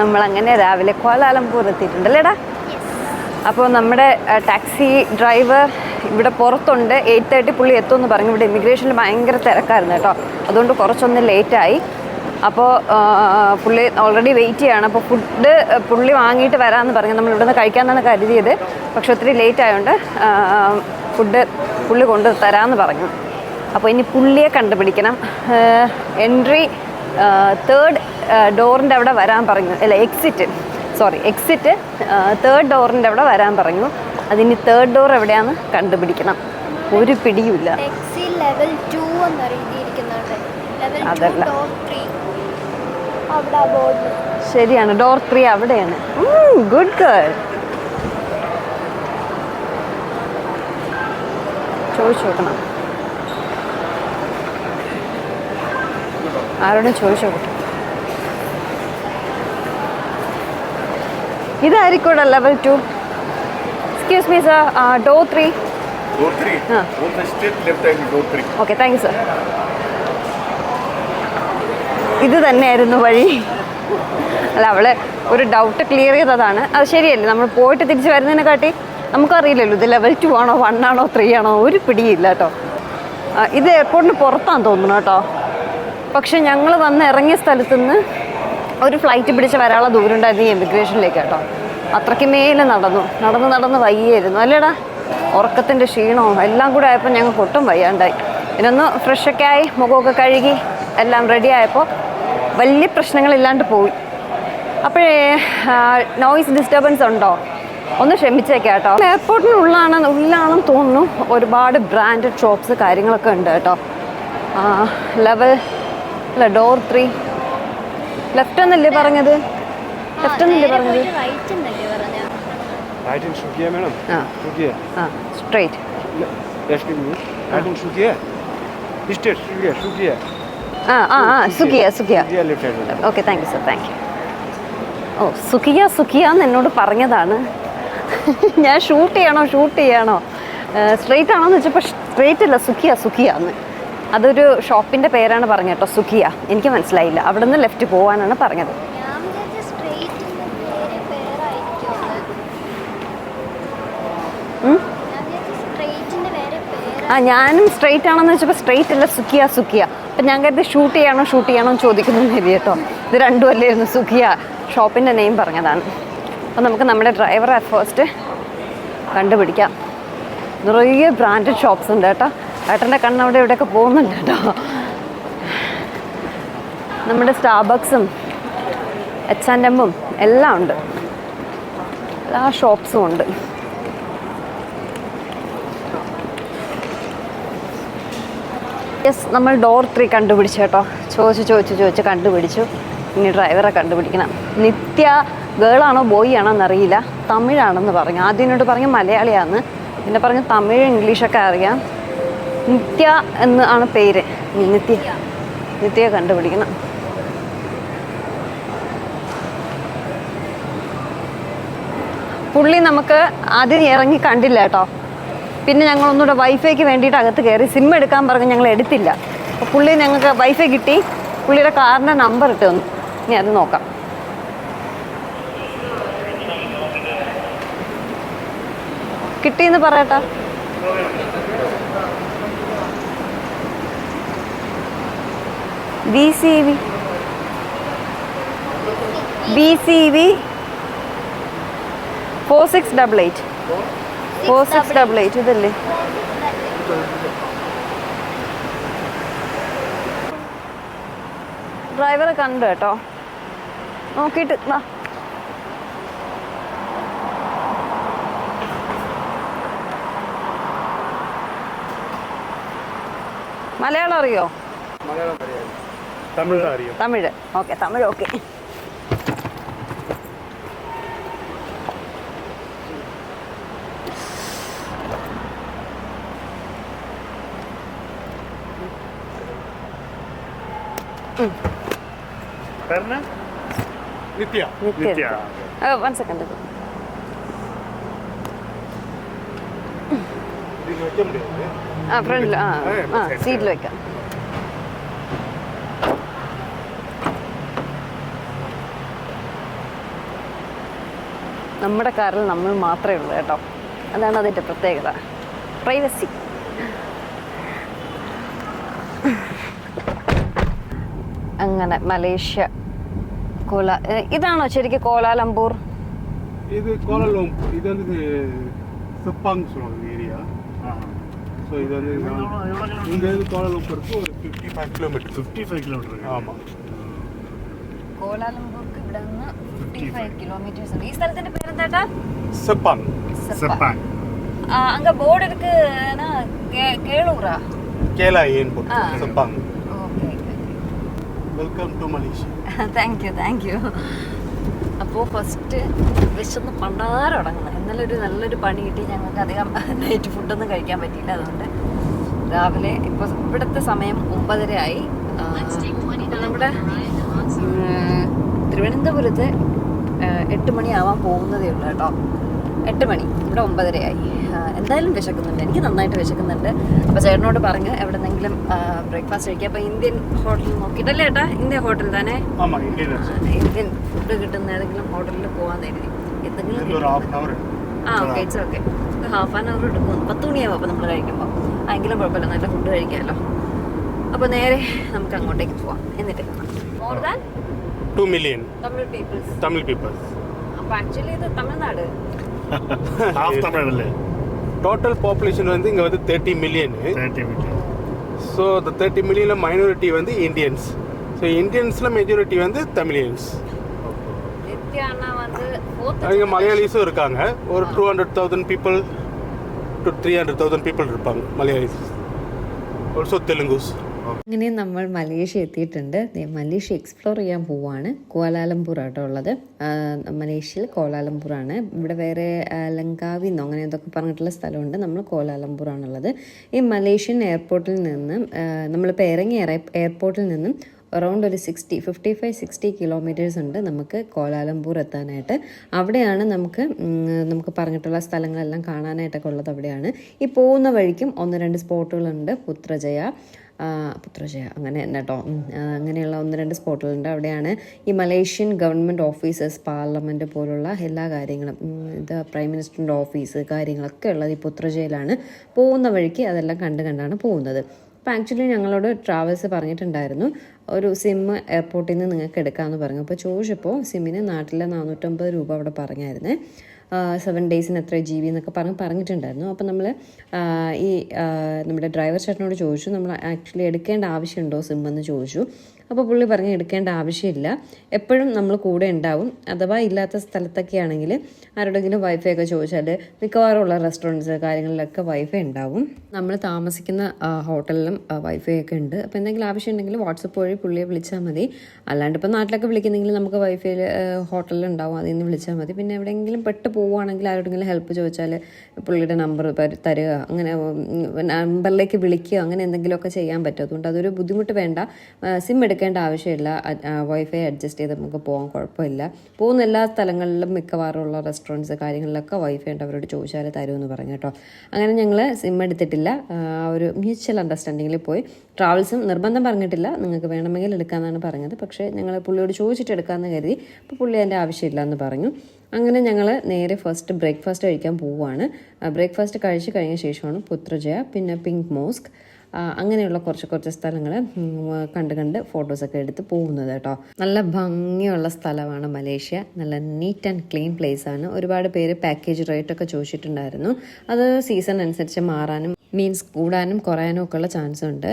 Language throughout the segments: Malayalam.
നമ്മളങ്ങനെ രാവിലെ കോലാലംപൂർ എത്തിയിട്ടുണ്ടല്ലേടാ? അപ്പോൾ നമ്മുടെ ടാക്സി ഡ്രൈവർ ഇവിടെ പുറത്തുണ്ട്. എയ്റ്റ് തേർട്ടി പുള്ളി എത്തുമെന്ന് പറഞ്ഞു. ഇവിടെ ഇമിഗ്രേഷനിൽ ഭയങ്കര തിരക്കായിരുന്നു കേട്ടോ. അതുകൊണ്ട് കുറച്ചൊന്ന് ലേറ്റായി. അപ്പോൾ പുള്ളി ഓൾറെഡി വെയിറ്റ് ചെയ്യാണ്. അപ്പോൾ ഫുഡ് പുള്ളി വാങ്ങിയിട്ട് വരാമെന്ന് പറഞ്ഞു. നമ്മൾ ഇവിടുന്ന് കഴിക്കാമെന്നാണ് കരുതിയത്. പക്ഷെ ഒത്തിരി ലേറ്റ് ആയതുകൊണ്ട് ഫുഡ് പുള്ളി കൊണ്ട് തരാമെന്ന് പറഞ്ഞു. അപ്പോൾ ഇനി പുള്ളിയെ കണ്ടുപിടിക്കണം. എൻട്രി തേർഡ് ഡോറിന്റെ അവിടെ വരാൻ പറഞ്ഞു. അല്ല എക്സിറ്റ് സോറി എക്സിറ്റ് തേർഡ് ഡോറിന്റെ അവിടെ വരാൻ പറഞ്ഞു. അതിന് തേർഡ് ഡോർ എവിടെയാന്ന് കണ്ടുപിടിക്കണം. ഒരു പിടിയുമില്ല. അതല്ല. ശരിയാണ് ഡോർ ത്രീ അവിടെയാണ്. ഗുഡ് ഗേൾ ചോദിച്ചു നോക്കണം. ആരോടും ചോദിച്ചോ? നോക്കട്ടെ ഇതായിരിക്കൂടെ level two excuse me sir door three Door 3. On the straight left hand, door 3. Okay thank you sir ഇത് തന്നെയായിരുന്നു വഴി. അല്ല അവൾ ഒരു ഡൗട്ട് ക്ലിയർ ചെയ്തതാണ്. അത് ശരിയല്ലേ? നമ്മൾ പോയിട്ട് തിരിച്ച് വരുന്നതിനെ കാട്ടി നമുക്കറിയില്ലല്ലോ ഇത് ലെവൽ ടു ആണോ വൺ ആണോ ത്രീ ആണോ. ഒരു പിടിയില്ല കേട്ടോ. ഇത് എയർപോർട്ടിന് പുറത്താന്ന് തോന്നുന്നു കേട്ടോ. പക്ഷെ ഞങ്ങൾ വന്ന് ഇറങ്ങിയ സ്ഥലത്തുനിന്ന് ഒരു ഫ്ലൈറ്റ് പിടിച്ച് വരാനുള്ള ദൂരം ഉണ്ടായിരുന്നു ഈ എമിഗ്രേഷനിലേക്ക് കേട്ടോ. അത്രയ്ക്ക് മേലെ നടന്നു. നടന്ന് നടന്ന് വയ്യായിരുന്നു. അല്ലേടാ? ഉറക്കത്തിന്റെ ക്ഷീണവും എല്ലാം കൂടെ ആയപ്പോൾ ഞങ്ങൾക്ക് ഒട്ടും വയ്യാണ്ടായി. ഇതിനൊന്ന് ഫ്രഷൊക്കെ ആയി മുഖമൊക്കെ കഴുകി എല്ലാം റെഡി ആയപ്പോൾ വലിയ പ്രശ്നങ്ങളില്ലാണ്ട് പോയി. അപ്പോഴേ നോയിസ് ഡിസ്റ്റർബൻസ് ഉണ്ടോ? ഒന്ന് ക്ഷമിച്ചേക്കാം കേട്ടോ. എയർപോർട്ടിനുള്ളാണ് ഉള്ളിലാണെന്ന് തോന്നുന്നു ഒരുപാട് ബ്രാൻഡഡ് ഷോപ്സ് കാര്യങ്ങളൊക്കെ ഉണ്ട് കേട്ടോ. ലെവൽ അല്ല ഡോർ ത്രീ ലെഫ്റ്റ് എന്നല്ലേ പറഞ്ഞത്? ലെഫ്റ്റ് എന്നല്ലേ പറഞ്ഞത്? Straight okay thank you sir thank you ഓ സുഖിയ സുഖിയ എന്ന് എന്നോട് പറഞ്ഞതാണ്. ഞാൻ ഷൂട്ട് ചെയ്യണോ ഷൂട്ട് ചെയ്യണോ? സ്ട്രെയിറ്റ് ആണോന്ന് വെച്ചപ്പോൾ സ്ട്രെയിറ്റ് അല്ല സുഖിയ സുഖിയ എന്ന്. അതൊരു ഷോപ്പിന്റെ പേരാണ് പറഞ്ഞത് കേട്ടോ സുഖിയ. എനിക്ക് മനസ്സിലായില്ല. അവിടെ. നിന്ന് ലെഫ്റ്റ് പോകാനാണ് പറഞ്ഞത് ആ ഞാനും സ്ട്രെയിറ്റ് ആണെന്ന് വെച്ചപ്പോൾ സ്ട്രെയിറ്റ് അല്ല സുഖിയ സുഖിയ. അപ്പം ഞാൻ കരുതി ഷൂട്ട് ചെയ്യണോ ഷൂട്ട് ചെയ്യണോ എന്ന് ചോദിക്കുന്നു കരുതി കേട്ടോ. ഇത് രണ്ടും അല്ലായിരുന്നു സുഖിയ ഷോപ്പിന്റെ നെയിം പറഞ്ഞതാണ്. അപ്പം നമുക്ക് നമ്മുടെ ഡ്രൈവറെ ഫസ്റ്റ് കണ്ടുപിടിക്കാം. നിറയെ ബ്രാൻഡഡ് ഷോപ്സ് ഉണ്ട് കേട്ടോ. ഏട്ടന്റെ കണ്ണ് അവിടെ ഇവിടെയൊക്കെ പോകുന്നുണ്ട് കേട്ടോ. നമ്മുടെ സ്റ്റാർബക്സും എച്ച് ആൻഡ് എമ്മും എല്ലാം ഉണ്ട്. എല്ലാ ഷോപ്സും ഉണ്ട്. യെസ് നമ്മൾ ഡോർ ത്രീ കണ്ടുപിടിച്ചു കേട്ടോ. ചോദിച്ചു ചോദിച്ചു ചോദിച്ച് കണ്ടുപിടിച്ചു. ഇനി ഡ്രൈവറെ കണ്ടുപിടിക്കണം. നിത്യ ഗേളാണോ ബോയ് ആണോ എന്നറിയില്ല തമിഴാണെന്ന് പറഞ്ഞു. ആദ്യം എന്നോട് പറഞ്ഞു മലയാളിയാണെന്ന് പിന്നെ പറഞ്ഞു തമിഴ് ഇംഗ്ലീഷൊക്കെ അറിയാം. നിത്യ എന്ന് ആണ് പേര്. നിത്യ. നിത്യ. നിത്യയെ കണ്ടുപിടിക്കണം. പുള്ളി നമുക്ക് ആദ്യം ഇറങ്ങി കണ്ടില്ല കേട്ടോ. പിന്നെ ഞങ്ങൾ ഒന്നുകൂടെ വൈഫൈക്ക് വേണ്ടിയിട്ട് അകത്ത് കയറി സിം എടുക്കാൻ പറഞ്ഞ് ഞങ്ങൾ എടുത്തില്ല. അപ്പോൾ പുള്ളി ഞങ്ങൾക്ക് വൈഫൈ കിട്ടി. പുള്ളിയുടെ കാറിന്റെ നമ്പർ ഇട്ട് തന്നു. ഇനി അത് നോക്കാം. കിട്ടിയെന്ന് പറയട്ടാ. B C V B C V four six double eight four six double eight ഇതല്ലേ? ഡ്രൈവറെ കണ്ടു കേട്ടോ. നോക്കിയിട്ട് വാ. മലയാളം അറിയോ. തമിഴ് അറിയാം Tamil. Okay Tamil okay. Nithya. Nithya. One second ആ ഫ്രണ്ടിൽ ആ സീറ്റിൽ വെക്കാം. നമ്മുടെ കാറിൽ നമ്മൾ മാത്രമേ ഉള്ളൂ കേട്ടോ അതാണ് അതിൻ്റെ പ്രത്യേകത പ്രൈവസി അങ്ങനെ മലേഷ്യ കോല ഏ, ഇതാണോ ശരിക്കും കോലാലംപൂർ இது கோலாலம்பூர் இது வந்து செப்பாங் சொல்லுவாங்க ஏரியா ஸோ இது வந்து இங்கேருந்து கோலாலம்பூருக்கு ஒரு fifty five kilometre fifty five kilometre ஆமாம் കോലാലംപൂർക്ക് കിലോമീറ്റേഴ്സ് ഉണ്ട് ഈ സ്ഥലത്തിന്റെ പേരെന്താട്ടാ செப்பாங் സെപ്പാങ് அங்க போர்டு இருக்கு ஆனா கே- கேளூரா கேலா ஏன்போர்ட் ஆ. Sepang okay welcome to Malaysia thank you thank you അപ്പോൾ ഫസ്റ്റ് വിശന്ന് പണ്ടാരം തുടങ്ങുന്നത് ഇന്നലെ ഒരു നല്ലൊരു പണി കിട്ടി ഞങ്ങൾക്ക് അധികം നൈറ്റ് ഫുഡൊന്നും കഴിക്കാൻ പറ്റിയില്ല അതുകൊണ്ട് രാവിലെ ഇപ്പോൾ ഇവിടുത്തെ സമയം ഒമ്പതര ആയി ആ, അപ്പോൾ നമ്മുടെ ഉം, തിരുവനന്തപുരത്ത് ആ, എട്ട് മണിയാവാൻ പോകുന്നതേ ഉള്ളൂ കേട്ടോ. എട്ട് മണി. ഇവിടെ ഒമ്പതരയായി. എന്തായാലും വിശക്കുന്നുണ്ട്. എനിക്ക് നന്നായിട്ട് വിശക്കുന്നുണ്ട്. അപ്പോൾ ചേട്ടനോട് പറഞ്ഞ് എവിടെന്നെങ്കിലും ബ്രേക്ക്ഫാസ്റ്റ് കഴിക്കാം. അപ്പോൾ ഇന്ത്യൻ ഹോട്ടൽ നോക്കിയിട്ടല്ലേ ഏട്ടാ? ഇന്ത്യൻ ഹോട്ടൽ തന്നെ? ഇന്ത്യൻ ഫുഡ് കിട്ടുന്ന ഏതെങ്കിലും ഹോട്ടലിൽ പോകാൻ കരുതി എന്തെങ്കിലും ആ okay it's okay half an hour എടുക്കും. പത്ത് മണിയാവും അപ്പോൾ നമ്മൾ കഴിക്കുമ്പോൾ എങ്കിലും കുഴപ്പമില്ല. നല്ല ഫുഡ് കഴിക്കാമല്ലോ. അപ്പോൾ നേരെ നമുക്ക് അങ്ങോട്ടേക്ക് പോവാം. എന്നിട്ട് more than two million Tamil peoples Tamil peoples அப்போ ஆக்சுவலி இது தமிழ்நாடு. ஹாஃப் தமிழ்ல டோட்டல் பாப்புலேஷன் வந்து இங்கே வந்து தேர்ட்டி மில்லியன் ஸோ இந்த தேர்ட்டி மில்லியனில் மைனாரிட்டி வந்து இந்தியன்ஸ் ஸோ இந்தியன்ஸில் மெஜாரிட்டி வந்து தமிழியன்ஸ் இங்கே மலையாளிஸும் இருக்காங்க. ஒரு two hundred thousand people to three hundred thousand people இருப்பாங்க மலையாளிஸ் ஆல்சோ தெலுங்குஸ் അങ്ങനെ നമ്മൾ മലേഷ്യ എത്തിയിട്ടുണ്ട്. മലേഷ്യ എക്സ്പ്ലോർ ചെയ്യാൻ പോവാണ്. കോലാലംപൂർ ആട്ടോ ഉള്ളത് മലേഷ്യയിൽ കോലാലംപൂറാണ് ഇവിടെ വേറെ ലങ്കാവി എന്നോ അങ്ങനെ എന്തൊക്കെ പറഞ്ഞിട്ടുള്ള സ്ഥലമുണ്ട്. നമ്മൾ കോലാലംപൂർ ആണുള്ളത് ഈ മലേഷ്യൻ എയർപോർട്ടിൽ നിന്നും നമ്മളിപ്പോൾ ഇറങ്ങിയ എയർപോർട്ടിൽ നിന്നും അറൗണ്ട് ഒരു sixty fifty five sixty kilometres ഉണ്ട് നമുക്ക് കോലാലംപൂർ എത്താനായിട്ട്. അവിടെയാണ് നമുക്ക് നമുക്ക് പറഞ്ഞിട്ടുള്ള സ്ഥലങ്ങളെല്ലാം കാണാനായിട്ടൊക്കെ ഉള്ളത് അവിടെയാണ്. ഈ പോകുന്ന വഴിക്കും ഒന്ന് രണ്ട് സ്പോട്ടുകളുണ്ട്. പുത്രജയ. പുത്രജയ അങ്ങനെ തന്നെ കേട്ടോ അങ്ങനെയുള്ള ഒന്ന് രണ്ട് സ്പോട്ടുകളുണ്ട്. അവിടെയാണ് ഈ മലേഷ്യൻ ഗവൺമെന്റ് ഓഫീസേഴ്സ് പാർലമെന്റ് പോലുള്ള എല്ലാ കാര്യങ്ങളും ഇത് പ്രൈം മിനിസ്റ്ററിന്റെ ഓഫീസ് കാര്യങ്ങളൊക്കെ ഉള്ളത് ഈ പുത്രജയിലാണ്. പോകുന്ന വഴിക്ക് അതെല്ലാം കണ്ട് കണ്ടാണ് പോകുന്നത്. അപ്പോൾ ആക്ച്വലി ഞങ്ങളോട് ട്രാവൽസ് പറഞ്ഞിട്ടുണ്ടായിരുന്നു. ഒരു സിം എയർപോർട്ടിൽ നിന്ന് നിങ്ങൾക്ക് എടുക്കാമെന്ന് പറഞ്ഞു. അപ്പോൾ ചോദിച്ചപ്പോൾ സിമ്മിന് നാട്ടിലെ നാനൂറ്റമ്പത് രൂപ അവിടെ പറഞ്ഞായിരുന്നേ. സെവൻ ഡേയ്സിന് എത്ര ജി ബി എന്നൊക്കെ പറഞ്ഞ് പറഞ്ഞിട്ടുണ്ടായിരുന്നു. അപ്പോൾ നമ്മൾ ഈ നമ്മുടെ ഡ്രൈവർ ചേട്ടനോട് ചോദിച്ചു നമ്മൾ ആക്ച്വലി എടുക്കേണ്ട ആവശ്യമുണ്ടോ സിം എന്ന് ചോദിച്ചു. അപ്പോൾ പുള്ളി പറഞ്ഞ് എടുക്കേണ്ട ആവശ്യമില്ല. എപ്പോഴും നമ്മൾ കൂടെ ഉണ്ടാവും. അഥവാ ഇല്ലാത്ത സ്ഥലത്തൊക്കെ ആണെങ്കിൽ ആരോടെങ്കിലും വൈഫൈ ഒക്കെ ചോദിച്ചാൽ മിക്കവാറുമുള്ള റെസ്റ്റോറന്റ്സ് കാര്യങ്ങളിലൊക്കെ വൈഫൈ ഉണ്ടാവും. നമ്മൾ താമസിക്കുന്ന ഹോട്ടലിലും വൈഫൈ ഒക്കെ ഉണ്ട്. അപ്പോൾ എന്തെങ്കിലും ആവശ്യം ഉണ്ടെങ്കിൽ വാട്സപ്പ് വഴി പുള്ളിയെ വിളിച്ചാൽ മതി. അല്ലാണ്ട് ഇപ്പോൾ നാട്ടിലൊക്കെ വിളിക്കുന്നെങ്കിൽ നമുക്ക് വൈഫൈയിൽ ഹോട്ടലിൽ ഉണ്ടാവും. അതിൽ നിന്ന് വിളിച്ചാൽ മതി. പിന്നെ എവിടെയെങ്കിലും പെട്ട് പോവുകയാണെങ്കിൽ ആരോടെങ്കിലും ഹെൽപ്പ് ചോദിച്ചാൽ പുള്ളിയുടെ നമ്പർ തരിക. അങ്ങനെ നമ്പറിലേക്ക് വിളിക്കുക. അങ്ങനെ എന്തെങ്കിലുമൊക്കെ ചെയ്യാൻ പറ്റും. അതുകൊണ്ട് അതൊരു ബുദ്ധിമുട്ട് വേണ്ട. സിം എടുക്കേണ്ട ആവശ്യമില്ല. വൈഫൈ അഡ്ജസ്റ്റ് ചെയ്ത് നമുക്ക് പോകാൻ കുഴപ്പമില്ല. പോകുന്ന എല്ലാ സ്ഥലങ്ങളിലും മിക്കവാറും ഉള്ള റെസ്റ്റോറന്റ്സ് കാര്യങ്ങളിലൊക്കെ വൈഫൈ ഉണ്ട്. അവരോട് ചോദിച്ചാൽ തരുമെന്ന് പറഞ്ഞു കേട്ടോ. അങ്ങനെ ഞങ്ങൾ സിം എടുത്തിട്ടില്ല. ഒരു മ്യൂച്വൽ അണ്ടർസ്റ്റാൻഡിങ്ങിൽ പോയി. ട്രാവൽസും നിർബന്ധം പറഞ്ഞിട്ടില്ല. നിങ്ങൾക്ക് വേണമെങ്കിൽ എടുക്കാമെന്നാണ് പറഞ്ഞത്. പക്ഷേ ഞങ്ങൾ പുള്ളിയോട് ചോദിച്ചിട്ട് എടുക്കാമെന്ന് കരുതി. അപ്പോൾ പുള്ളി അതിന്റെ ആവശ്യമില്ല എന്ന് പറഞ്ഞു. അങ്ങനെ ഞങ്ങൾ നേരെ ഫസ്റ്റ് ബ്രേക്ക്ഫാസ്റ്റ് കഴിക്കാൻ പോവുകയാണ് ബ്രേക്ക്ഫാസ്റ്റ് കഴിച്ച് കഴിഞ്ഞ ശേഷമാണ് പുത്രജയ പിന്നെ പിങ്ക് മോസ്ക് അങ്ങനെയുള്ള കുറച്ച് കുറച്ച് സ്ഥലങ്ങൾ കണ്ട് കണ്ട് ഫോട്ടോസൊക്കെ എടുത്ത് പോകുന്നത് കേട്ടോ. നല്ല ഭംഗിയുള്ള സ്ഥലമാണ് മലേഷ്യ. നല്ല നീറ്റ് ആൻഡ് ക്ലീൻ പ്ലേസ് ആണ്. ഒരുപാട് പേര് പാക്കേജ് റേറ്റൊക്കെ ചോദിച്ചിട്ടുണ്ടായിരുന്നു. അത് സീസൺ അനുസരിച്ച് മാറാനും മീൻസ് കൂടാനും കുറയാനും ഒക്കെ ഉള്ള ചാൻസ് ഉണ്ട്.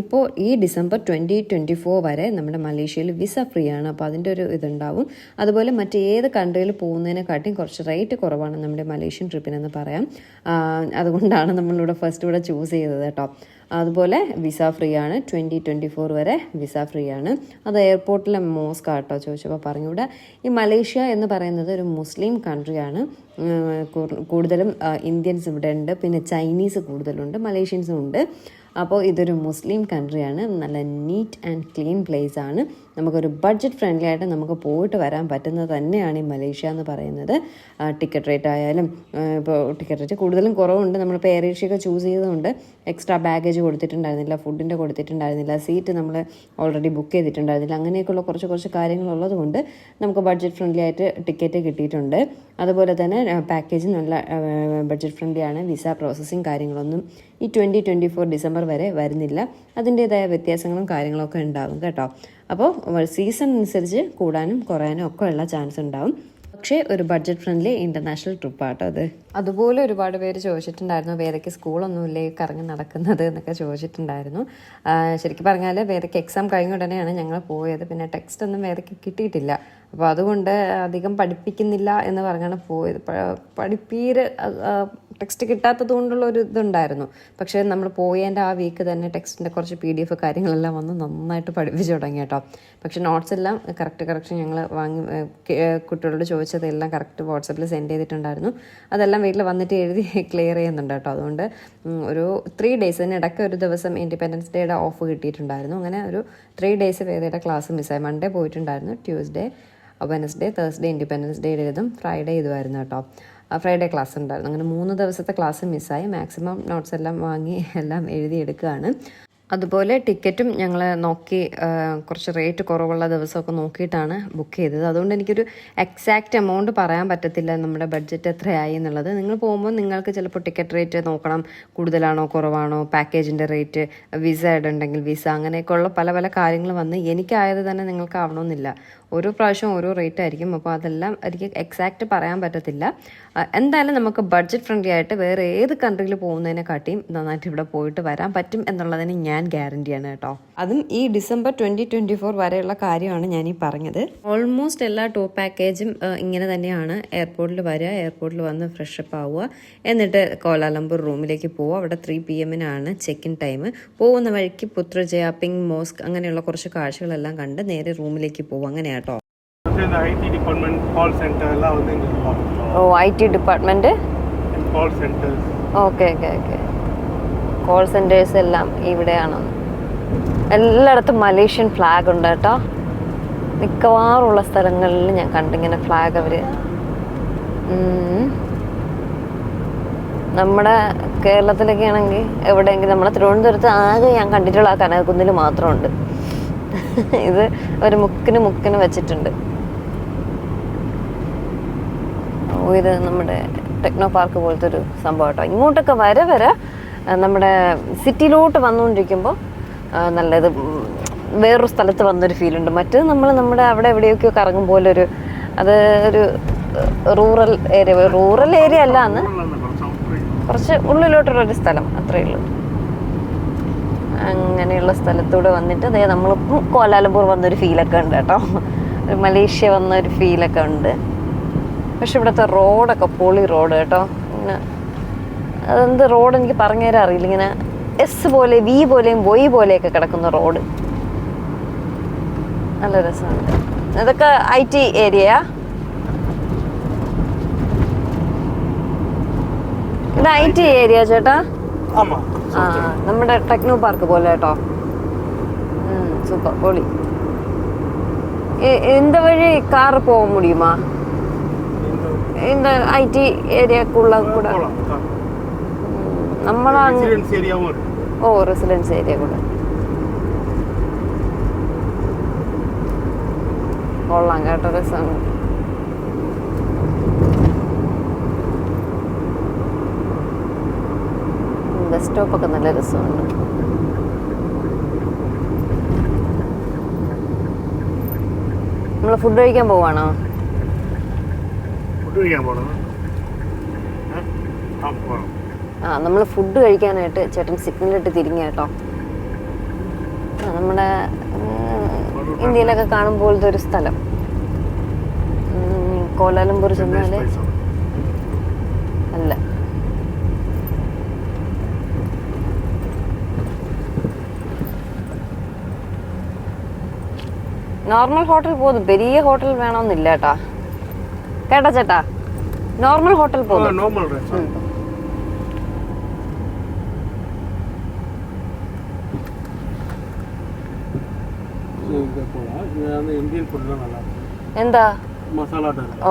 ഇപ്പോൾ ഈ ഡിസംബർ ട്വന്റി ട്വന്റി ഫോർ വരെ നമ്മുടെ മലേഷ്യയിൽ വിസ ഫ്രീ ആണ്. അപ്പോൾ അതിന്റെ ഒരു ഇതുണ്ടാവും. അതുപോലെ മറ്റേത് കൺട്രിയിൽ പോകുന്നതിനെക്കാട്ടിയും കുറച്ച് റേറ്റ് കുറവാണ് നമ്മുടെ മലേഷ്യൻ ട്രിപ്പിനെന്ന് പറയാം. അതുകൊണ്ടാണ് നമ്മളിവിടെ ഫസ്റ്റ് ഇവിടെ ചൂസ് ചെയ്തത് കേട്ടോ. അതുപോലെ വിസ ഫ്രീ ആണ് ട്വന്റി ട്വന്റി ഫോർ വരെ വിസ ഫ്രീ ആണ് അത് എയർപോർട്ടിലെ മോസ്ക് ആട്ടോ ചോദിച്ചപ്പോൾ പറഞ്ഞു. ഇവിടെ ഈ മലേഷ്യ എന്ന് പറയുന്നത് ഒരു മുസ്ലിം കൺട്രിയാണ് കൂടുതലും ഇന്ത്യൻസ് ഇവിടെ ഉണ്ട്. പിന്നെ ചൈനീസ് കൂടുതലുണ്ട് മലേഷ്യൻസും ഉണ്ട്. അപ്പോൾ ഇതൊരു മുസ്ലിം കൺട്രിയാണ് നല്ല നീറ്റ് ആൻഡ് ക്ലീൻ പ്ലേസ് ആണ്. നമുക്കൊരു ബഡ്ജറ്റ് ഫ്രണ്ട്ലി ആയിട്ട് നമുക്ക് പോയിട്ട് വരാൻ പറ്റുന്നത് തന്നെയാണ് ഈ മലേഷ്യ എന്ന് പറയുന്നത്. ടിക്കറ്റ് റേറ്റ് ആയാലും ഇപ്പോൾ ടിക്കറ്റ് റേറ്റ് കൂടുതലും കുറവുണ്ട്. നമ്മളിപ്പോൾ എയർ ഏഷ്യയൊക്കെ ചൂസ് ചെയ്തതുകൊണ്ട് എക്സ്ട്രാ ബാഗേജ് കൊടുത്തിട്ടുണ്ടായിരുന്നില്ല ഫുഡിന്റെ കൊടുത്തിട്ടുണ്ടായിരുന്നില്ല സീറ്റ് നമ്മൾ ഓൾറെഡി ബുക്ക് ചെയ്തിട്ടുണ്ടായിരുന്നില്ല അങ്ങനെയൊക്കെയുള്ള കുറച്ച് കുറച്ച് കാര്യങ്ങളുള്ളത് കൊണ്ട് നമുക്ക് ബഡ്ജറ്റ് ഫ്രണ്ട്ലി ആയിട്ട് ടിക്കറ്റ് കിട്ടിയിട്ടുണ്ട്. അതുപോലെ തന്നെ പാക്കേജ് നല്ല ബഡ്ജറ്റ് ഫ്രണ്ട്ലി ആണ്. വിസ പ്രോസസ്സിങ് കാര്യങ്ങളൊന്നും ഈ ട്വന്റി ട്വന്റി ഫോർ ഡിസംബർ വരെ വരുന്നില്ല. അതിന്റേതായ വ്യത്യാസങ്ങളും കാര്യങ്ങളൊക്കെ ഉണ്ടാകും കേട്ടോ. അപ്പോൾ സീസൺ അനുസരിച്ച് കൂടാനും കുറയാനും ഒക്കെ ഉള്ള ചാൻസ് ഉണ്ടാവും. പക്ഷേ ഒരു ബഡ്ജറ്റ് ഫ്രണ്ട്ലി ഇന്റർനാഷണൽ ട്രിപ്പാട്ടോ അത്. അതുപോലെ ഒരുപാട് പേര് ചോദിച്ചിട്ടുണ്ടായിരുന്നു വേദയ്ക്ക് സ്കൂളൊന്നുമില്ലേ കറങ്ങി നടക്കുന്നത് എന്നൊക്കെ ചോദിച്ചിട്ടുണ്ടായിരുന്നു. ശരിക്കും പറഞ്ഞാൽ വേദയ്ക്ക് എക്സാം കഴിഞ്ഞ ഉടനെയാണ് ഞങ്ങൾ പോയത്. പിന്നെ ടെക്സ്റ്റ് ഒന്നും വേദയ്ക്ക് കിട്ടിയിട്ടില്ല. അപ്പോൾ അതുകൊണ്ട് അധികം പഠിപ്പിക്കുന്നില്ല എന്ന് പറഞ്ഞാണ് പോയത്. പഠിപ്പീര് ടെക്സ്റ്റ് കിട്ടാത്തത് കൊണ്ടുള്ള ഒരു ഇതുണ്ടായിരുന്നു. പക്ഷേ നമ്മൾ പോയതിന്റെ ആ വീക്ക് തന്നെ ടെക്സ്റ്റിന്റെ കുറച്ച് പി ഡി എഫ് കാര്യങ്ങളെല്ലാം വന്ന് നന്നായിട്ട് പഠിപ്പിച്ചു തുടങ്ങി കേട്ടോ. പക്ഷേ നോട്ട്സ് എല്ലാം കറക്റ്റ് കറക്റ്റ് ഞങ്ങൾ വാങ്ങി കുട്ടികളോട് ചോദിച്ചതെല്ലാം കറക്റ്റ് വാട്സപ്പിൽ സെൻഡ് ചെയ്തിട്ടുണ്ടായിരുന്നു. അതെല്ലാം വീട്ടിൽ വന്നിട്ട് എഴുതി ക്ലിയർ ചെയ്യുന്നുണ്ട് കേട്ടോ. അതുകൊണ്ട് ഒരു ത്രീ ഡേയ്സിന് ഇടയ്ക്ക് ഒരു ദിവസം ഇൻഡിപെൻഡൻസ് ഡേയുടെ ഓഫ് കിട്ടിയിട്ടുണ്ടായിരുന്നു. അങ്ങനെ ഒരു ത്രീ ഡേയ്സ് വേദയുടെ ക്ലാസ് മിസ്സായി മൺഡേ പോയിട്ടുണ്ടായിരുന്നു Tuesday Wednesday Thursday independence day ഇതും ഫ്രൈഡേ ഇതുമായിരുന്നു കേട്ടോ. ഫ്രൈഡേ ക്ലാസ് ഉണ്ടായിരുന്നു. അങ്ങനെ മൂന്ന് ദിവസത്തെ ക്ലാസ് മിസ്സായി മാക്സിമം നോട്ട്സ് എല്ലാം വാങ്ങി എല്ലാം എഴുതിയെടുക്കുകയാണ് അതുപോലെ ടിക്കറ്റും ഞങ്ങൾ നോക്കി കുറച്ച് റേറ്റ് കുറവുള്ള ദിവസമൊക്കെ നോക്കിയിട്ടാണ് ബുക്ക് ചെയ്തത്. അതുകൊണ്ട് എനിക്കൊരു എക്സാക്റ്റ് എമൗണ്ട് പറയാൻ പറ്റത്തില്ല നമ്മുടെ ബഡ്ജറ്റ് എത്രയായി എന്നുള്ളത്. നിങ്ങൾ പോകുമ്പോൾ നിങ്ങൾക്ക് ചിലപ്പോൾ ടിക്കറ്റ് റേറ്റ് നോക്കണം. കൂടുതലാണോ കുറവാണോ പാക്കേജിന്റെ റേറ്റ് വിസ ഉണ്ടെങ്കിൽ വിസ അങ്ങനെയൊക്കെയുള്ള പല പല കാര്യങ്ങൾ വന്ന് എനിക്കായത് തന്നെ നിങ്ങൾക്ക് ആവണമെന്നില്ല ഓരോ പ്രാവശ്യം ഓരോ റേറ്റ് ആയിരിക്കും. അപ്പോൾ അതെല്ലാം എനിക്ക് എക്സാക്റ്റ് പറയാൻ പറ്റത്തില്ല. എന്തായാലും നമുക്ക് ബഡ്ജറ്റ് ഫ്രണ്ട്ലി ആയിട്ട് വേറെ ഏത് കൺട്രിയിൽ പോകുന്നതിനെക്കാട്ടിയും നന്നായിട്ട് ഇവിടെ പോയിട്ട് വരാൻ പറ്റും എന്നുള്ളതിന് ഞാൻ ഗ്യാരണ്ടിയാണ് കേട്ടോ. അതും ഈ ഡിസംബർ ട്വന്റി ട്വന്റി ഫോർ വരെയുള്ള കാര്യമാണ് ഞാൻ ഈ പറഞ്ഞത്. ഓൾമോസ്റ്റ് എല്ലാ ടൂർ പാക്കേജും ഇങ്ങനെ തന്നെയാണ്. എയർപോർട്ടിൽ വരിക എയർപോർട്ടിൽ വന്ന് ഫ്രഷപ്പ് ആവുക. എന്നിട്ട് കോലാലംപൂർ റൂമിലേക്ക് പോവുക. അവിടെ ത്രീ പി എമ്മിനാണ് ചെക്ക് ഇൻ ടൈം പോകുന്ന വഴിക്ക് പുത്രജയ പിങ് മോസ്ക് അങ്ങനെയുള്ള കുറച്ച് കാഴ്ചകളെല്ലാം കണ്ട് നേരെ റൂമിലേക്ക് പോവുക. അങ്ങനെയാണ്. இந்த ஐடி டிபார்ட்மெண்ட் கால் சென்டர் எல்லாம் வந்து இங்கே இருக்கும் ഓ I T department call centres okay okay okay call centres എല്ലാം ഇവിടെയാണ് എല്ലായിടത്തും മലേഷ്യൻ ഫ്ലാഗ് ഉണ്ട് കേട്ടോ മിക്കവാറുള്ള സ്ഥലങ്ങളിൽ ഞാൻ കണ്ടിങ്ങനെ ഫ്ലാഗ് അവർ നമ്മുടെ കേരളത്തിലൊക്കെ ആണെങ്കിൽ എവിടെയെങ്കിലും നമ്മുടെ തിരുവനന്തപുരത്ത് ആകെ ഞാൻ കണ്ടിട്ടുള്ള ആ കനകക്കുന്നിൽ മാത്രമുണ്ട് ഇത് ഒരു മുക്കിന് മുക്കിന് വെച്ചിട്ടുണ്ട് ഇത് നമ്മുടെ ടെക്നോ പാർക്ക് പോലത്തെ ഒരു സംഭവം കേട്ടോ ഇങ്ങോട്ടൊക്കെ വരെ വരെ നമ്മുടെ സിറ്റിയിലോട്ട് വന്നുകൊണ്ടിരിക്കുമ്പോൾ നല്ലത് വേറൊരു സ്ഥലത്ത് വന്നൊരു ഉണ്ട്. മറ്റേത് നമ്മൾ നമ്മുടെ അവിടെ എവിടെയൊക്കെയോ കറങ്ങും പോലെ ഒരു അത് ഒരു റൂറൽ ഏരിയ റൂറൽ ഏരിയ അല്ല എന്ന് കുറച്ച് ഉള്ളിലോട്ടുള്ളൊരു സ്ഥലം അത്രയേ ഉള്ളൂ. അങ്ങനെയുള്ള സ്ഥലത്തൂടെ വന്നിട്ട് അതേ നമ്മളിപ്പം കോലാലംപൂർ വന്നൊരു ഫീലൊക്കെ ഉണ്ട് കേട്ടോ. ഒരു മലേഷ്യ വന്ന ഒരു ഫീലൊക്കെ ഉണ്ട്. പക്ഷെ ഇവിടുത്തെ റോഡൊക്കെ പൊളി റോഡ് കേട്ടോ ഇങ്ങനെ അതെന്ത് റോഡ് എനിക്ക് പറഞ്ഞു തരാൻ അറിയില്ല ഇങ്ങനെ എസ് പോലെ വി പോലെയും വൈ പോലെയൊക്കെ കിടക്കുന്ന റോഡ് നല്ല രസമുണ്ട് ഇതൊക്കെ ഐ ടി ഏരിയയാ ഇത് ഐ ടി ഏരിയ ചേട്ടാ ஆமாம் ആ നമ്മുടെ ടെക്നോ പാർക്ക് പോലെ കേട്ടോ സൂപ്പർ പൊളി இந்த வழி கார் போக முடியுமா இந்த ஐடி ஏரியாக்குள்ள கூட போகலாம் നമ്മള ரெசிடென்ஸ் ஏரியாவும் இருக்கு ഓ റെസിഡൻസ് ഏരിയ കൂടെ കൊള്ളാം കേട്ടോ രസമാണ് ബസ് സ്റ്റോപ്പൊക്കെ നല്ല രസമുണ്ട് നമ്മൾ ഫുഡ് കഴിക്കാൻ പോവാണോ ആ നമ്മൾ ഫുഡ് കഴിക്കാനായിട്ട് ചേട്ടൻ സിഗ്നൽ ഇട്ട് തിരിഞ്ഞ കേട്ടോ. നമ്മുടെ ഇന്ത്യയിലൊക്കെ കാണും പോലത്തെ ഒരു സ്ഥലം. കോലാലംപൂർ ചെന്നാൽ അല്ല. നോർമൽ ഹോട്ടൽ പോകുന്നു പെരിയ ഹോട്ടൽ വേണമെന്നില്ല കേട്ടാ. കേട്ടോ ചേട്ടാ. നോർമൽ ഹോട്ടൽ പോകും നോർമൽ എന്താ?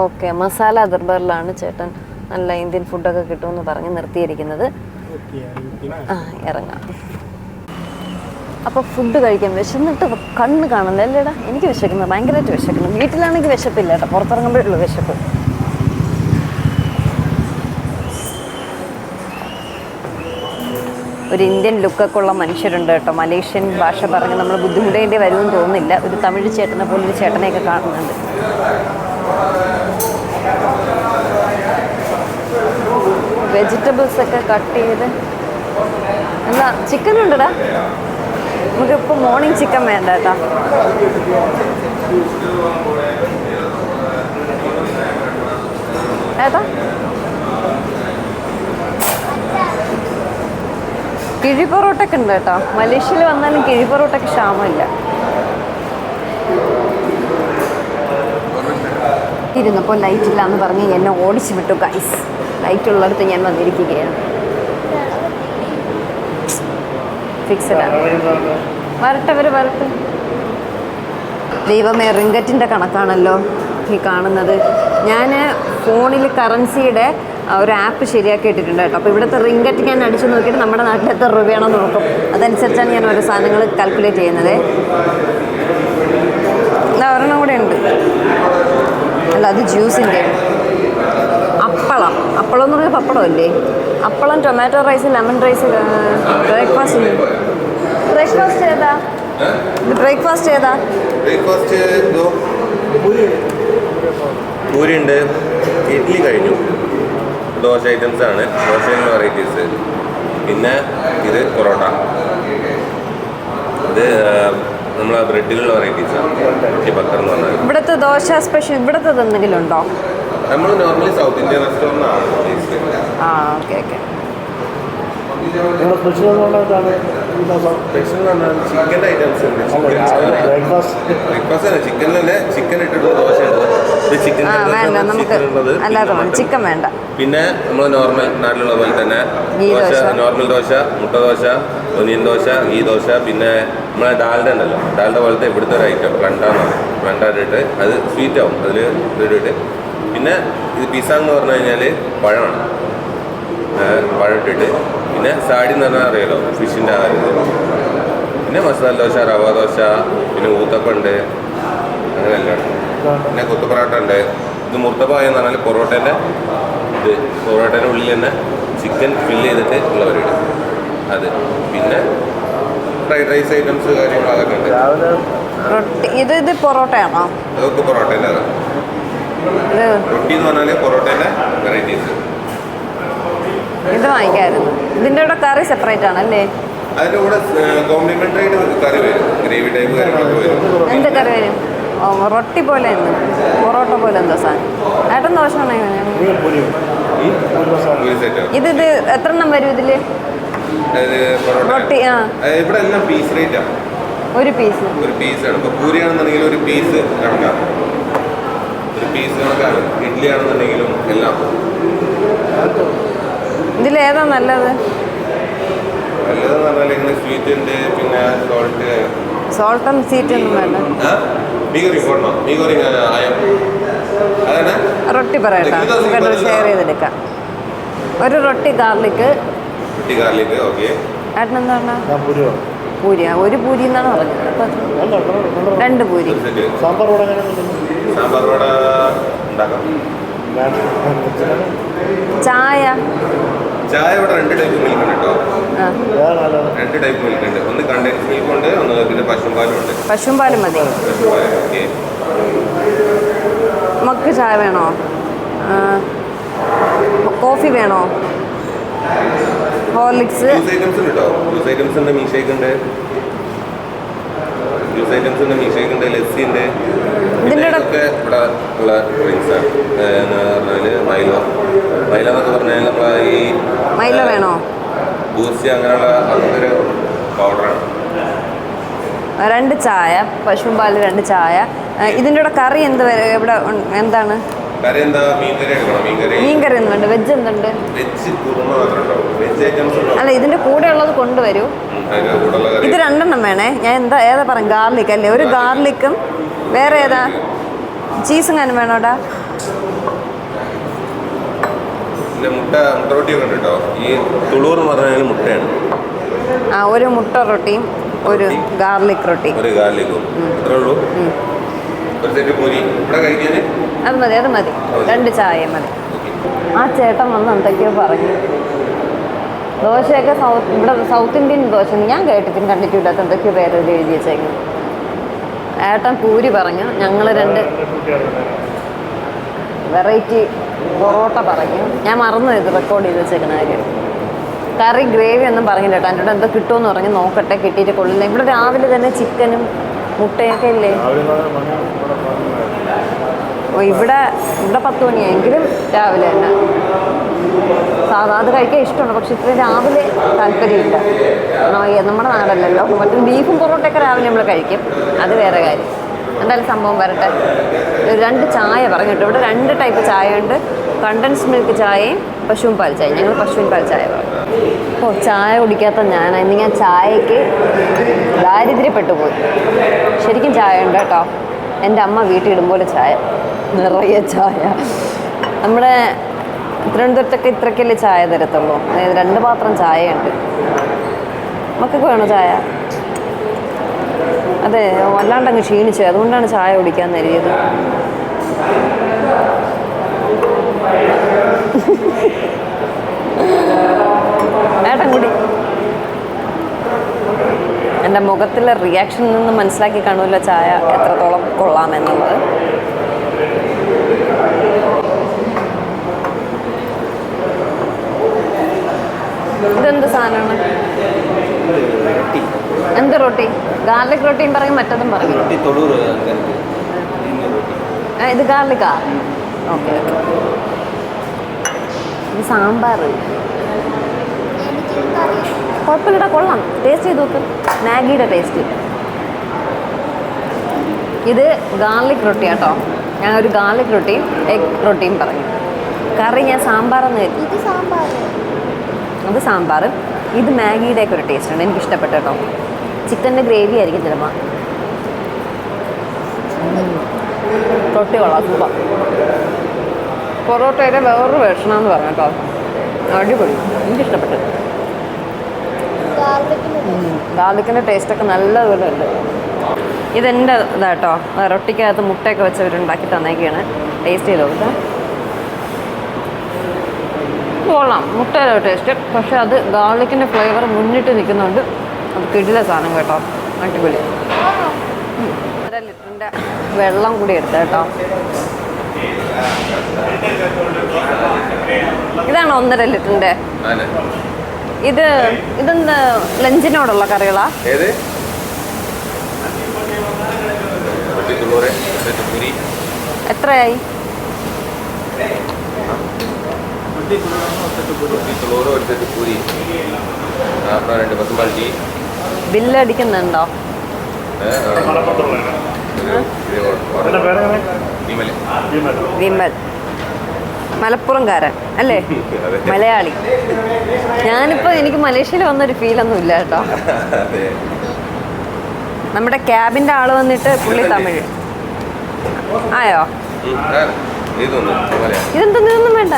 ഓക്കെ മസാല ദർബാറിലാണ് ചേട്ടൻ നല്ല ഇന്ത്യൻ ഫുഡൊക്കെ കിട്ടുമെന്ന് പറഞ്ഞ് നിർത്തിയിരിക്കുന്നത്. ഇറങ്ങാം. അപ്പോൾ ഫുഡ് കഴിക്കാൻ വിശന്നിട്ട് കണ്ണ് കാണുന്നില്ല അല്ലേടാ? എനിക്ക് വിശക്കുന്നു ഭയങ്കരമായിട്ട് വിശക്കുന്നു. വീട്ടിലാണെങ്കിൽ വിശപ്പില്ല കേട്ടോ. പുറത്തിറങ്ങുമ്പോഴുള്ളൂ വിശപ്പ്. ഒരു ഇന്ത്യൻ ലുക്കൊക്കെ ഉള്ള മനുഷ്യരുണ്ട് കേട്ടോ. മലേഷ്യൻ ഭാഷ പറഞ്ഞ് നമ്മൾ ബുദ്ധിമുട്ടേണ്ടി വരുമെന്ന് തോന്നുന്നില്ല. ഒരു തമിഴ് ചേട്ടനെ പോലെ ഒരു ചേട്ടനെയൊക്കെ കാണുന്നുണ്ട്. വെജിറ്റബിൾസ് ഒക്കെ കട്ട് ചെയ്ത്. എന്താ ചിക്കൻ ഉണ്ടടാ? നമുക്ക് ഇപ്പോൾ മോർണിംഗ് ചിക്കൻ വേണ്ട കേട്ടോ. ഏതാ? കിഴി പൊറോട്ടൊക്കെ ഉണ്ട് കേട്ടോ. മലേഷ്യയിൽ വന്നാലും കിഴി പൊറോട്ടയ്ക്ക് ക്ഷാമമില്ല. ഇരുന്നപ്പോൾ ലൈറ്റ് ഇല്ല എന്ന് പറഞ്ഞ് എന്നെ ഓടിച്ചു വിട്ടു ഗൈസ് ലൈറ്റ് ഉള്ളിടത്ത് ഞാൻ വന്നിരിക്കുകയാണ്. ദൈവമേ റിങ്കറ്റിന്റെ കണക്കാണല്ലോ ഈ കാണുന്നത്. ഞാൻ ഫോണിൽ കറൻസിയുടെ ഒരു ആപ്പ് ശരിയാക്കി ഇട്ടിട്ടുണ്ട് കേട്ടോ. അപ്പോൾ ഇവിടുത്തെ റിങ്കറ്റ് ഞാൻ അടിച്ചു നോക്കിയിട്ട് നമ്മുടെ നാട്ടിൽ എത്ര രൂപയാണോ നോക്കും. അതനുസരിച്ചാണ് ഞാൻ ഓരോ സാധനങ്ങൾ കാൽക്കുലേറ്റ് ചെയ്യുന്നത്. ഒരെണ്ണം കൂടെ ഉണ്ട്. അല്ല അത് ജ്യൂസിന്റെ അപ്പളം. അപ്പളം എന്ന് പറഞ്ഞാൽ പപ്പടമല്ലേ? അപ്പളം tomato rice lemon rice breakfast breakfast ഏതാ? ബ്രേക്ക്ഫാസ്റ്റ് ഏതാ? ബ്രേക്ക്ഫാസ്റ്റ് പൂരി ഉണ്ട് ഇഡ്ഡലി കഴിഞ്ഞു. ദോശ ഐറ്റംസ് ആണ്. ദോശയുടെ വെറൈറ്റീസ് പിന്നെ ഇത് പൊറോട്ട. ഇത് നമ്മളെ ബ്രെഡിലുള്ള വെറൈറ്റീസ് ആണ്. ഇവിടുത്തെ ദോശ സ്പെഷ്യൽ ഇവിടുത്തെ എന്തെങ്കിലും ഉണ്ടോ? നമ്മൾ നോർമലി സൗത്ത് ഇന്ത്യൻ റെസ്റ്റോറന്റ് ആണ് ആ ഓക്കെ ഓക്കെ നിങ്ങളുടെ സ്പെഷ്യൽ എന്നുള്ളതാണ് സ്പെഷ്യൽ എന്ന് പറഞ്ഞാൽ ചിക്കന്റെ ഐറ്റംസ് ഉണ്ട്. ബ്രേക്ക്ഫാസ്റ്റ് ബ്രേക്ക്ഫാസ്റ്റ് തന്നെ ചിക്കൻ തന്നെ ചിക്കൻ ദോശ ചിക്കൻ ആ വേണ്ട നമുക്ക് അല്ലാതെ ചിക്കൻ വേണ്ട പിന്നെ നമ്മൾ നോർമൽ നാട്ടിലുള്ള പോലെ തന്നെ ഗീ ദോശ ദോശ. നോർമൽ ദോശ മുട്ട ദോശ ഒനിയൻ ദോശ ഈ ദോശ പിന്നെ നമ്മളെ ഡാൽഡ ഉണ്ടല്ലോ. ഡാൽഡ പോലത്തെ ഇവിടുത്തെ ഒരു ഐറ്റം പറയും. പ്ലണ്ട ഇട്ടിട്ട് അത് സ്വീറ്റ് ആവും. അതിൽ ഇട്ടിട്ട് പിന്നെ ഇത് പിസ എന്ന് പറഞ്ഞു കഴിഞ്ഞാൽ പഴമാണ്. പഴമിട്ടിട്ട്. പഴം ഇട്ടിട്ട് പിന്നെ സാഡി എന്ന് പറഞ്ഞാൽ അറിയാലോ ഫിഷിന്റെ ആ ഇത്. പിന്നെ മസാല ദോശ റവ ദോശ പിന്നെ ഊത്തപ്പുണ്ട് അങ്ങനെയെല്ലാം. ഉണ്ട് പിന്നെ കൊത്തു പൊറോട്ട ഉണ്ട്. ഇത് മുർത്തപ്പായ എന്ന് പറഞ്ഞാൽ പൊറോട്ടേന്റെ ഇത്. പൊറോട്ടേന്റെ ഉള്ളിൽ തന്നെ ചിക്കൻ ഫില്ല് ചെയ്തിട്ട് ഉള്ള പരിപാടി. അത്. പിന്നെ ഫ്രൈഡ് റൈസ് ഐറ്റംസ് കാര്യങ്ങൾ അതൊക്കെ ഉണ്ട്. ഇത് ഇത് പൊറോട്ടയാണോ? അതൊക്കെ പൊറോട്ടേന്റെ റൊട്ടി എന്ന് പറഞ്ഞാൽ പൊറോട്ടേന്റെ വെറൈറ്റീസ് ഇത് വാങ്ങിക്കായിരുന്നു. ഇതിന്റെ കൂടെ കറി സെപ്പറേറ്റ് ആണല്ലേ അതിന്റെ കൂടെ കോംപ്ലിമെന്ററി ആയിട്ട് കറി വരും. ഗ്രേവി ടൈപ്പ് കാര്യങ്ങളൊക്കെ വരും. എന്ത് കറി വരും? റൊട്ടി പോലെ എന്ത്? പൊറോട്ട പോലെ എന്തോ സാധനം. ഏട്ടൻ ദോശ ഇത് ഇത് എത്ര എണ്ണം വരും ഇതിൽ? റൊട്ടി ആ. ഇവിടെ എല്ലാം പീസ് ആണ് ഒരു പീസ് ഒരു പീസാണ് ഇപ്പോൾ പൂരിയാണെന്നുണ്ടെങ്കിൽ ഒരു പീസ് കണക്കാണ് ഒരു പീസ് കണക്കാണ് ഇഡ്ഡലി ആണെന്നുണ്ടെങ്കിലും എല്ലാം. ഇതിലേതാ നല്ലത്? നല്ലതെന്ന് പറഞ്ഞാൽ ഇങ്ങനെ സ്വീറ്റ് ഉണ്ട് പിന്നെ സോൾട്ട് സോൾട്ടും സീറ്റ് ഒന്നും വേണ്ട. മീകറി പോടണം മീകറി ആയം. അതാണ് റൊട്ടി പറയട്ടോ ഷെയർ ചെയ്തെടുക്കാം. ഒരു റൊട്ടി ഗാർലിക്ക് കുട്ടി ഗാർലിക് ഓക്കെ. പൂരിയാ. ഒരു പൂരി എന്നാണ് പറഞ്ഞത്. രണ്ട് പൂരി. ഒരു സെറ്റ് സാമ്പാർ കൂടെ സാമ്പാർ വട ഉണ്ടാക്കാം. ചായ. ചായ ഇവിടെ രണ്ട് ടൈപ്പ് മിൽക്ക് ഉണ്ട് കേട്ടോ. ആ. രണ്ട് ടൈപ്പ് മിൽക്ക് ഉണ്ട്. ഒന്ന് കണ്ടൻസ് മിൽക്ക് ഉണ്ട് ഒന്ന് പിന്നെ പശുമ്പാലും ഉണ്ട്. പശുപാലും പാലും മതി. മക്ക് ചായ വേണോ? ആ, കോഫി വേണോ? ഹോർലിക്സ്. ജ്യൂസ് ഐറ്റംസ് ഉണ്ട് കേട്ടോ ജ്യൂസ് ഐറ്റംസ് ഉണ്ട് ഉണ്ട്. ജ്യൂസ് ഐറ്റംസ് ഉണ്ട് മീഷേക്ക് ഉണ്ട് ലസ്സി ഉണ്ട്. ഇതൊക്കെ ഇവിടെ ഉള്ള ഡ്രിങ്ക്സ് ആണ്. എന്ന് പറഞ്ഞാൽ മൈലോ. മൈലോ എന്നൊക്കെ പറഞ്ഞാൽ നമ്മളെ ഈ മൈല വേണോ? ബൂസ്റ്റ് അങ്ങനെയുള്ള അങ്ങനത്തെ ഒരു പൗഡറാണ് രണ്ട് ചായ പശുമ്പാൽ രണ്ട് ചായ. ഇതിന്റെ കൂടെ കറി എന്ത് വരെ- ഇവിടെ എന്താണ്? കറി എന്താ എടുക്കണം? എന്തുണ്ട് വെജ് എന്തുണ്ട്? വെജ് കുറുമ വെജ് ഐറ്റംസ് അല്ല ഇതിന്റെ കൂടെ ഉള്ളത് കൊണ്ടുവരൂ. ഇത് രണ്ടെണ്ണം വേണേ. ഞാൻ എന്താ ഏതാ പറയും ഗാർലിക് അല്ലേ? ഒരു ഗാർലിക്കും വേറെ ഏതാ? ചീസും കാനും വേണോടാ മുട്ട മുട്ട റൊട്ടിയൊക്കെ ഉണ്ട്? കേട്ടോ ഈ തുളൂർ എന്ന് പറഞ്ഞാൽ മുട്ടയാണ്. ആ ഒരു മുട്ട റൊട്ടിയും ഒരു ഗാർലിക് റൊട്ടി. ഒരു ഗാർലിക്കും അത്രേ ഉള്ളൂ? ഒരു സെറ്റ് പൂരി. ഇവിടെ കഴിക്കാൻ? അത് മതി അത് മതി. രണ്ട് ചായ മതി. ആ ചേട്ടൻ വന്ന് എന്തൊക്കെയോ പറഞ്ഞു. ദോശയൊക്കെ സൗത്ത് ഇവിടെ സൗത്ത് ഇന്ത്യൻ ദോശ ഞാൻ കേട്ടിട്ടും കണ്ടിട്ടില്ലാത്ത എന്തൊക്കെയോ പേര് എഴുതി വെച്ചേക്കും ഏട്ടൻ പൂരി പറഞ്ഞു ഞങ്ങൾ രണ്ട് വെറൈറ്റി പൊറോട്ട പറഞ്ഞു. ഞാൻ മറന്നു ഇത് റെക്കോർഡ് ചെയ്ത് വെച്ചേക്കുന്ന കാര്യം. കറി ഗ്രേവി ഒന്നും പറഞ്ഞില്ല കേട്ടോ. എന്റെ എന്തോ കിട്ടുമെന്ന് പറഞ്ഞ് നോക്കട്ടെ കിട്ടിയിട്ട് കൊള്ളില്ല. ഇവിടെ രാവിലെ തന്നെ ചിക്കനും മുട്ടയൊക്കെ ഇല്ലേ ഓ ഇവിടെ ഇവിടെ പത്ത് മണിയായെങ്കിലും രാവിലെ തന്നെ. സാധാ അത് കഴിക്കാൻ ഇഷ്ടമാണ് പക്ഷെ ഇത്ര രാവിലെ താല്പര്യമില്ല. നമ്മുടെ നാടല്ലല്ലോ. മറ്റേ ബീഫും പൊറോട്ടയൊക്കെ രാവിലെ നമ്മൾ കഴിക്കും. അത് വേറെ കാര്യം. എന്തായാലും സംഭവം വരട്ടെ. ഒരു രണ്ട് ചായ പറഞ്ഞിട്ട് ഇവിടെ രണ്ട് ടൈപ്പ് ചായ ഉണ്ട്. കണ്ടൻസ് മിൽക്ക് ചായയും പശുവും പാൽ ചായയും. ഞങ്ങൾ പശുവിൻ പാൽ ചായ പറഞ്ഞു. ഓ ചായ കുടിക്കാത്ത ഞാൻ ഇന്ന് ഞാൻ ചായക്ക് ദാരിദ്ര്യപ്പെട്ടു പോയി ശരിക്കും ചായ ഉണ്ട് കേട്ടോ. എന്റെ അമ്മ വീട്ടിൽ ഇടുമ്പോലെ ചായ. നിറയെ ചായ. നമ്മുടെ തിരുവനന്തപുരത്തൊക്കെ ഇത്രയ്ക്കല്ലേ ചായ തരത്തുള്ളൂ. അതായത് രണ്ട് പാത്രം ചായയുണ്ട്. മക്കൾക്ക് വേണോ ചായ? അതെ വല്ലാണ്ടങ്ങ് ക്ഷീണിച്ചു. അതുകൊണ്ടാണ് ചായ കുടിക്കാൻ നേരിയത്. ഏട്ടൻ കൂടി. എന്റെ മുഖത്തിലെ റിയാക്ഷനിൽ നിന്ന് മനസ്സിലാക്കി കാണുമല്ലോ ചായ എത്രത്തോളം കൊള്ളാമെന്നുള്ളത്. ഇതെന്ത് സാധനമാണ്? എന്ത് റൊട്ടി? ഗാർലിക് റൊട്ടിയും പറയും മറ്റതും പറയും. ഇത് ഗാർലിക്കാ? Okay okay. ഇത് സാമ്പാർ കുഴപ്പമില്ലടാ കൊള്ളാം. ടേസ്റ്റ് ചെയ്ത് നോക്ക്. മാഗിയുടെ ടേസ്റ്റ് ഇത് ഗാർലിക് റൊട്ടി കേട്ടോ ഞാൻ ഒരു ഗാർലിക് റൊട്ടിയും എഗ് റൊട്ടിയും പറഞ്ഞു. കറി ഞാൻ സാമ്പാറെന്ന് കരുതി. ഇത് സാമ്പാർ അത് സാമ്പാർ ഇത് മാഗിയുടെ ഒക്കെ ഒരു ടേസ്റ്റ് ഉണ്ട് എനിക്ക് ഇഷ്ടപ്പെട്ടു കേട്ടോ. ചിക്കന്റെ ഗ്രേവി ആയിരിക്കും ചിലപ്പോൾ റൊട്ടി കൊള്ളാം. സൂപ്പർ. പൊറോട്ടയുടെ വേറൊരു വേർഷനാന്ന് പറഞ്ഞു കേട്ടോ. അടിപൊളി. എനിക്ക് ഇഷ്ടപ്പെട്ടു ഗാർലിക്കിന് ഗാർലിക്കിന്റെ ടേസ്റ്റൊക്കെ നല്ലതുപോലെ ഉണ്ട്. ഇതെന്റെ ഇതാട്ടോ. റൊട്ടിക്കകത്ത് മുട്ടയൊക്കെ വെച്ച് അവരുണ്ടാക്കി തന്നേക്കാണ്. ടേസ്റ്റ് ചെയ്ത് നോക്കാം കൊള്ളാം. മുട്ടയുടെ ടേസ്റ്റ്. പക്ഷെ അത് ഗാർലിക്കിന്റെ ഫ്ലേവർ മുന്നിട്ട് നിൽക്കുന്നുണ്ട് അത് കിടില സാധനം കേട്ടോ. അടിപൊളി. അര ഒന്നര ലിറ്ററിന്റെ വെള്ളം കൂടി എടുത്ത കേട്ടോ. ഇതാണ് ഒന്നര ലിറ്ററിന്റെ. ഇത് ഇതെന്ത് ലഞ്ചിനോടുള്ള കറികളാ. ഏത്? എത്രയായി? ബില്ലടിക്കുന്നുണ്ടോ? വിമൽ. വിമൽ. മലപ്പുറംകാരൻ അല്ലേ. മലയാളി. ഞാനിപ്പോൾ എനിക്ക് മലേഷ്യയിൽ വന്നൊരു ഒന്നും ഇല്ല കേട്ടോ. നമ്മുടെ ക്യാബിന്റെ ആൾ വന്നിട്ട് പുള്ളി തമിഴ്. ആയോ? ഇതെന്താ. ഇതെന്തൊന്നും ഇതൊന്നും വേണ്ട.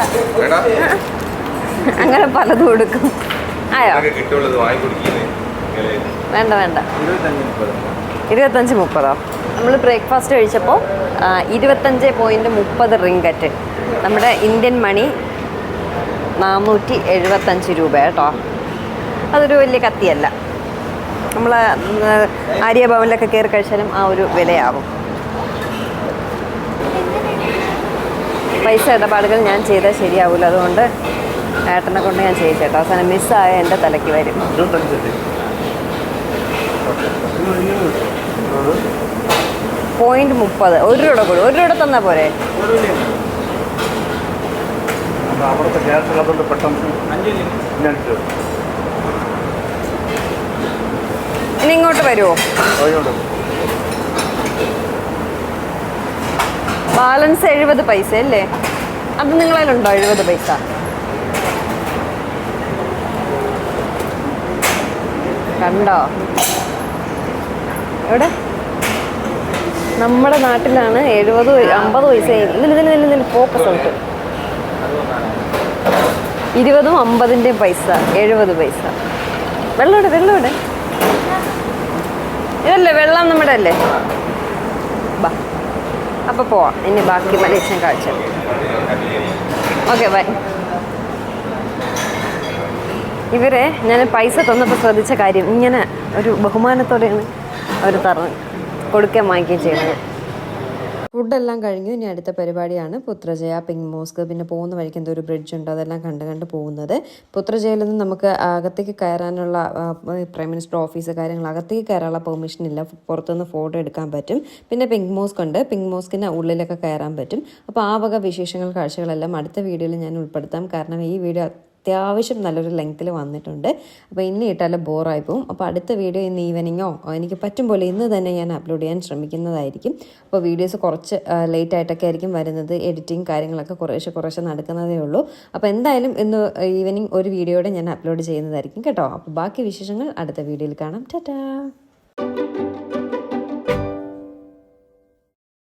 അങ്ങനെ പലതും കൊടുക്കും ആയോ? വേണ്ട വേണ്ട. ഇരുപത്തഞ്ച് മുപ്പത്? ഇരുപത്തഞ്ച് മുപ്പതോ നമ്മൾ ബ്രേക്ക്ഫാസ്റ്റ് കഴിച്ചപ്പോൾ ഇരുപത്തഞ്ച് പോയിന്റ് മുപ്പത് റിങ്കറ്റ്. നമ്മുടെ ഇന്ത്യൻ മണി നാനൂറ്റി എഴുപത്തഞ്ച് രൂപ കേട്ടോ. അതൊരു വലിയ കത്തിയല്ല. നമ്മൾ ആര്യഭവനിലൊക്കെ കയറി കഴിച്ചാലും ആ ഒരു വിലയാവും. പൈസ ഇടപാടുകൾ ഞാൻ ചെയ്താൽ ശരിയാവില്ല അതുകൊണ്ട് ഏട്ടനെ കൊണ്ട് ഞാൻ ചെയ്യിച്ചേട്ടോ അവസാനം മിസ്സായ എന്റെ തലയ്ക്ക് വരും. പോയിന്റ് മുപ്പത്. ഒരു രൂപ കൂടി ഒരു രൂപ തന്നാൽ പോരെ? അവിടുത്തെ ഗ്യാസ് പെട്ടെന്ന് ഇനി ഇങ്ങോട്ട് വരുമോ ബാലൻസ് എഴുപത് പൈസ അല്ലേ? അത് നിങ്ങളതിലുണ്ടോ എഴുപത് പൈസ? കണ്ടോ? എവിടെ? നമ്മുടെ നാട്ടിലാണ് എഴുപത് അമ്പത് വയസ്സ് ഇതിൽ ഫോക്കസ് ഔട്ട് ഇരുപതും അമ്പതിന്റെയും പൈസ എഴുപത് പൈസ. വെള്ളം ഇവിടെ വെള്ളം ഇവിടെ ഇതല്ലേ വെള്ളം നമ്മുടെ അല്ലേ? ബാ. അപ്പോൾ പോവാം. ഇനി ബാക്കി മലേഷ്യൻ കാഴ്ച. Okay bye. ഇവരെ ഞാൻ പൈസ തന്നപ്പോൾ ശ്രദ്ധിച്ച കാര്യം ഇങ്ങനെ ഒരു ബഹുമാനത്തോടെയാണ് അവർ തറ കൊടുക്കുകയും വാങ്ങിക്കുകയും ചെയ്യുന്നത് ഫുഡെല്ലാം കഴിഞ്ഞു. ഇനി അടുത്ത പരിപാടിയാണ് പുത്രജയ പിങ്ക് മോസ്ക്. പിന്നെ പോകുന്ന വഴിക്ക് എന്തോ ഒരു ബ്രിഡ്ജ് ഉണ്ട്. അതെല്ലാം കണ്ട് കണ്ട് പോകുന്നത്. പുത്രജയയിൽ നിന്ന് നമുക്ക് അകത്തേക്ക് കയറാനുള്ള പ്രൈം മിനിസ്റ്റർ ഓഫീസ് കാര്യങ്ങൾ അകത്തേക്ക് കയറാനുള്ള പെർമിഷൻ ഇല്ല. പുറത്തുനിന്ന് ഫോട്ടോ എടുക്കാൻ പറ്റും. പിന്നെ പിങ്ക് മോസ്ക് ഉണ്ട്. പിങ്ക് മോസ്കിന് ഉള്ളിലൊക്കെ കയറാൻ പറ്റും. അപ്പോൾ ആ വക വിശേഷങ്ങൾ കാഴ്ചകളെല്ലാം അടുത്ത വീഡിയോയിൽ ഞാൻ ഉൾപ്പെടുത്താം. കാരണം ഈ വീഡിയോ അത്യാവശ്യം നല്ലൊരു ലെങ്ത്തിൽ വന്നിട്ടുണ്ട്. അപ്പോൾ ഇന്ന് ഇട്ടാൽ ബോറായി പോകും അപ്പോൾ അടുത്ത വീഡിയോ ഇന്ന് ഈവനിങ്ങോ എനിക്ക് പറ്റും പോലെ ഇന്ന് തന്നെ ഞാൻ അപ്ലോഡ് ചെയ്യാൻ ശ്രമിക്കുന്നതായിരിക്കും. അപ്പോൾ വീഡിയോസ് കുറച്ച് ലേറ്റ് ആയിട്ടൊക്കെ ആയിരിക്കും വരുന്നത്. എഡിറ്റിംഗ് കാര്യങ്ങളൊക്കെ കുറേശ്ശെ കുറേശ്ശെ നടക്കുന്നതേ ഉള്ളൂ. അപ്പോൾ എന്തായാലും ഇന്ന് ഈവനിങ് ഒരു വീഡിയോയുടെ ഞാൻ അപ്ലോഡ് ചെയ്യുന്നതായിരിക്കും കേട്ടോ. അപ്പോൾ ബാക്കി വിശേഷങ്ങൾ അടുത്ത വീഡിയോയിൽ കാണാം. ടാറ്റാ